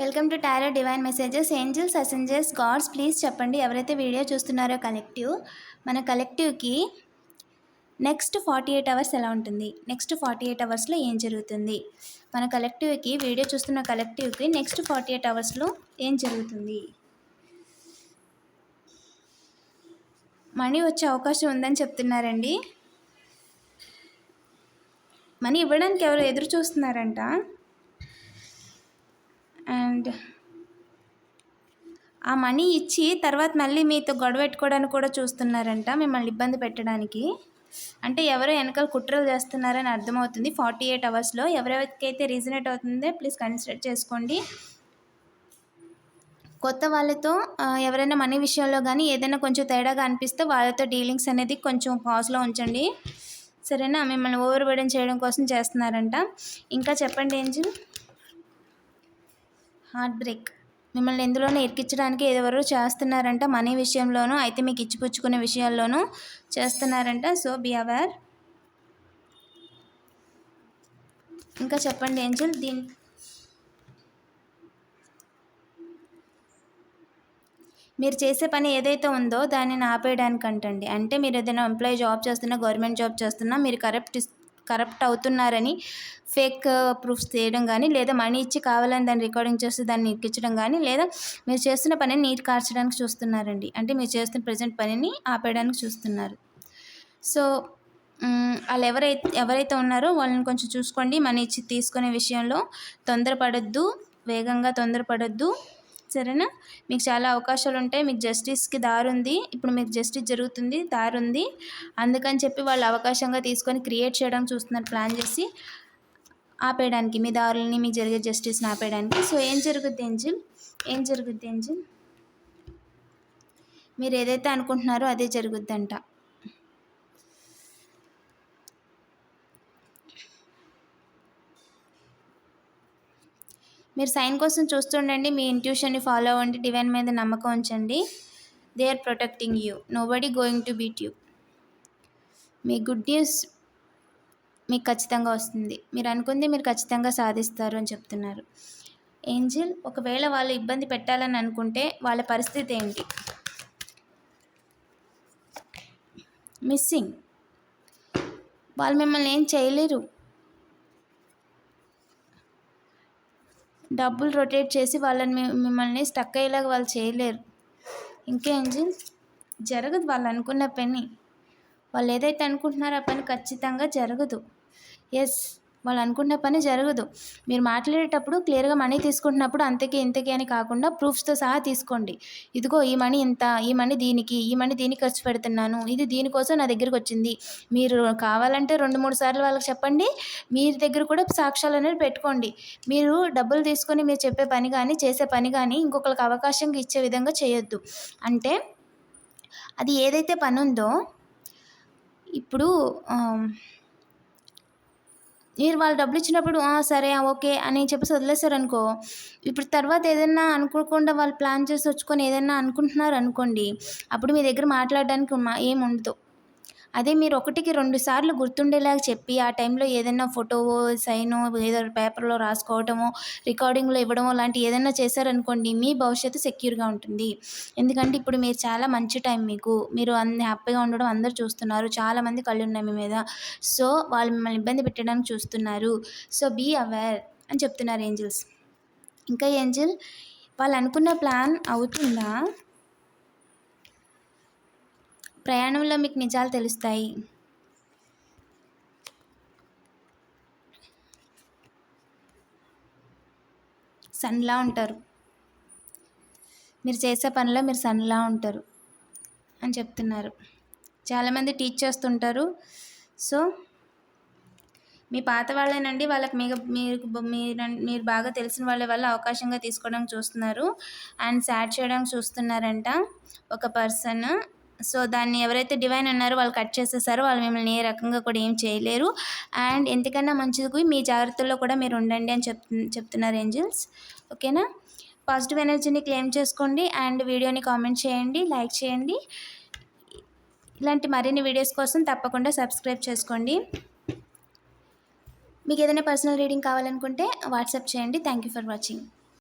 Welcome to tarot divine messages angels messengers gods please చెప్పండి ఎవరైతే video చూస్తున్నారో collective మన కలెక్టివ్కి నెక్స్ట్ ఫార్టీ ఎయిట్ అవర్స్ ఎలా ఉంటుంది? నెక్స్ట్ ఫార్టీ ఎయిట్ అవర్స్లో ఏం జరుగుతుంది? మన కలెక్టివ్కి వీడియో చూస్తున్న కలెక్టివ్కి నెక్స్ట్ ఫార్టీ ఎయిట్ అవర్స్లో ఏం జరుగుతుంది? మనీ వచ్చే అవకాశం ఉందని చెప్తున్నారండి. మనీ ఇవ్వడానికి ఎవరు ఎదురు చూస్తున్నారంట? అండ్ ఆ మనీ ఇచ్చి తర్వాత మళ్ళీ మీతో గొడవ పెట్టుకోవడానికి కూడా చూస్తున్నారంట మిమ్మల్ని ఇబ్బంది పెట్టడానికి. అంటే ఎవరో వెనకాల కుట్రలు చేస్తున్నారని అర్థమవుతుంది. ఫార్టీ ఎయిట్ అవర్స్లో ఎవరెవరికైతే రీజనేట్ అవుతుందో ప్లీజ్ కన్సిడర్ చేసుకోండి. కొత్త వాళ్ళతో ఎవరైనా మనీ విషయంలో కానీ ఏదైనా కొంచెం తేడాగా అనిపిస్తే వాళ్ళతో డీలింగ్స్ అనేది కొంచెం పాజ్లో ఉంచండి. సరేనా? మిమ్మల్ని ఓవర్ బర్డెన్ చేయడం కోసం చేస్తున్నారంట. ఇంకా చెప్పండి ఏంజిల్? Heart break. మిమ్మల్ని ఎందులోనూ ఇరికించడానికి ఎవరు చేస్తున్నారంట. మనీ విషయంలోనూ అయితే మీకు ఇచ్చిపుచ్చుకునే విషయాల్లోనూ చేస్తున్నారంట. So be aware. ఇంకా చెప్పండి ఏంజల్? దీని మీరు చేసే పని ఏదైతే ఉందో దానిని ఆపేయడానికి అంటండి అంటే మీరు ఏదైనా ఎంప్లాయీ జాబ్ చేస్తున్నా గవర్నమెంట్ జాబ్ చేస్తున్నా మీరు కరప్ట్ కరప్ట్ అవుతున్నారని ఫేక్ ప్రూఫ్స్ చేయడం కానీ లేదా మనీ ఇచ్చి కావాలని దాన్ని రికార్డింగ్ చేసి దాన్ని ఎక్కించడం కానీ లేదా మీరు చేస్తున్న పనిని నీరు కార్చడానికి చూస్తున్నారండి. అంటే మీరు చేస్తున్న ప్రజెంట్ పనిని ఆపేయడానికి చూస్తున్నారు. సో వాళ్ళు ఎవరైతే ఎవరైతే ఉన్నారో వాళ్ళని కొంచెం చూసుకోండి. మనీ ఇచ్చి తీసుకునే విషయంలో తొందరపడద్దు. వేగంగా తొందరపడద్దు. సరేనా? మీకు చాలా అవకాశాలు ఉంటాయి. మీకు జస్టిస్కి దారి ఉంది ఇప్పుడు మీకు జస్టిస్ జరుగుతుంది. దారి ఉంది అందుకని చెప్పి వాళ్ళు అవకాశంగా తీసుకొని క్రియేట్ చేయడానికి చూస్తున్నారు ప్లాన్ చేసి ఆపేయడానికి. మీ దారులని మీకు జరిగే జస్టిస్ని ఆపేయడానికి. సో ఏం జరుగుద్ది ఏంజిల్? ఏం జరుగుద్ది ఏంజిల్? మీరు ఏదైతే అనుకుంటున్నారో అదే జరుగుద్దంట. మీరు సైన్ కోసం చూస్తుండండి మీ ఇంట్యూషన్ని ఫాలో అవ్వండి డివైన్ మీద నమ్మకం ఉంచండి. They are protecting you nobody going to beat you me good news మీకు ఖచ్చితంగా వస్తుంది. మీరు అనుకుంది మీరు ఖచ్చితంగా సాధిస్తారు అని చెప్తున్నారు. ఏంజిల్ ఒకవేళ వాళ్ళు ఇబ్బంది పెట్టాలని అనుకుంటే వాళ్ళ పరిస్థితి ఏంటి? మిస్సింగ్ వాళ్ళు మిమ్మల్ని ఏం చేయలేరు. డబ్బులు రొటేట్ చేసి వాళ్ళని మిమ్మల్ని స్టక్ అయ్యేలాగా వాళ్ళు చేయలేరు. ఇంకా ఏంజిల్ జరగదు వాళ్ళు అనుకున్న పని. వాళ్ళు ఏదైతే అనుకుంటున్నారో ఆ పని ఖచ్చితంగా జరగదు. ఎస్. వాళ్ళు అనుకున్న పని జరగదు. మీరు మాట్లాడేటప్పుడు క్లియర్గా మనీ తీసుకుంటున్నప్పుడు అంతకే ఇంతకే అని కాకుండా ప్రూఫ్స్తో సహా తీసుకోండి. ఇదిగో ఈ మనీ ఇంత ఈ మనీ దీనికి ఈ మనీ దీనికి ఖర్చు పెడుతున్నాను ఇది దీనికోసం నా దగ్గరికి వచ్చింది. మీరు కావాలంటే రెండు మూడు సార్లు వాళ్ళకి చెప్పండి. మీ దగ్గర కూడా సాక్ష్యాలు అనేవి పెట్టుకోండి. మీరు డబ్బులు తీసుకొని మీరు చెప్పే పని కానీ చేసే పని కానీ ఇంకొకరికి అవకాశం ఇచ్చే విధంగా చేయొద్దు. అంటే అది ఏదైతే పని ఉందో ఇప్పుడు మీరు వాళ్ళు డబ్బులు ఇచ్చినప్పుడు సరే ఓకే అని చెప్పేసి వదిలేశారు అనుకో ఇప్పుడు తర్వాత ఏదైనా అనుకోకుండా వాళ్ళు ప్లాన్ చేసి వచ్చుకొని ఏదైనా అనుకుంటున్నారు అనుకోండి అప్పుడు మీ దగ్గర మాట్లాడడానికి మా- ఏం ఉండదు. అదే మీరు ఒకటికి రెండు సార్లు గుర్తుండేలాగా చెప్పి ఆ టైంలో ఏదైనా ఫోటో సైను ఏదో పేపర్లో రాసుకోవటమో రికార్డింగ్లో ఇవ్వడమో లాంటి ఏదైనా చేశారనుకోండి మీ భవిష్యత్తు సెక్యూర్గా ఉంటుంది. ఎందుకంటే ఇప్పుడు మీరు చాలా మంచి టైం మీకు. మీరు అన్ని హ్యాపీగా ఉండడం అందరు చూస్తున్నారు. చాలామంది కళ్ళు ఉన్నాయి మీ మీద. సో వాళ్ళు మిమ్మల్ని ఇబ్బంది పెట్టడానికి చూస్తున్నారు. సో బీ అవేర్ అని చెప్తున్నారు ఏంజిల్స్. ఇంకా ఏంజిల్ వాళ్ళు అనుకున్న ప్లాన్ అవుతుందా? ప్రయాణంలో మీకు నిజాలు తెలుస్తాయి. సన్లా ఉంటారు. మీరు చేసే పనిలో మీరు సన్లా ఉంటారు అని చెప్తున్నారు. చాలామంది టీచ్ చేస్తుంటారు సో మీ పాత వాళ్ళేనండి వాళ్ళకి మీకు మీరు మీరు మీరు బాగా తెలిసిన వాళ్ళ వల్ల అవకాశంగా తీసుకోవడానికి చూస్తున్నారు. అండ్ సాడ్ చేయడానికి చూస్తున్నారంట ఒక పర్సన్. సో దాన్ని ఎవరైతే డివైన్ అన్నారో వాళ్ళు కట్ చేసేసారో వాళ్ళు మిమ్మల్ని ఏ రకంగా కూడా ఏం చేయలేరు. అండ్ ఎంతకన్నా మంచిది మీ జాగ్రత్తల్లో కూడా మీరు ఉండండి అని చెప్ చెప్తున్నారు ఏంజిల్స్ ఓకేనా పాజిటివ్ ఎనర్జీని క్లెయిమ్ చేసుకోండి అండ్ వీడియోని కామెంట్ చేయండి లైక్ చేయండి. ఇలాంటి మరిన్ని వీడియోస్ కోసం తప్పకుండా సబ్స్క్రైబ్ చేసుకోండి. మీకు ఏదైనా పర్సనల్ రీడింగ్ కావాలనుకుంటే వాట్సాప్ చేయండి. Thank you for watching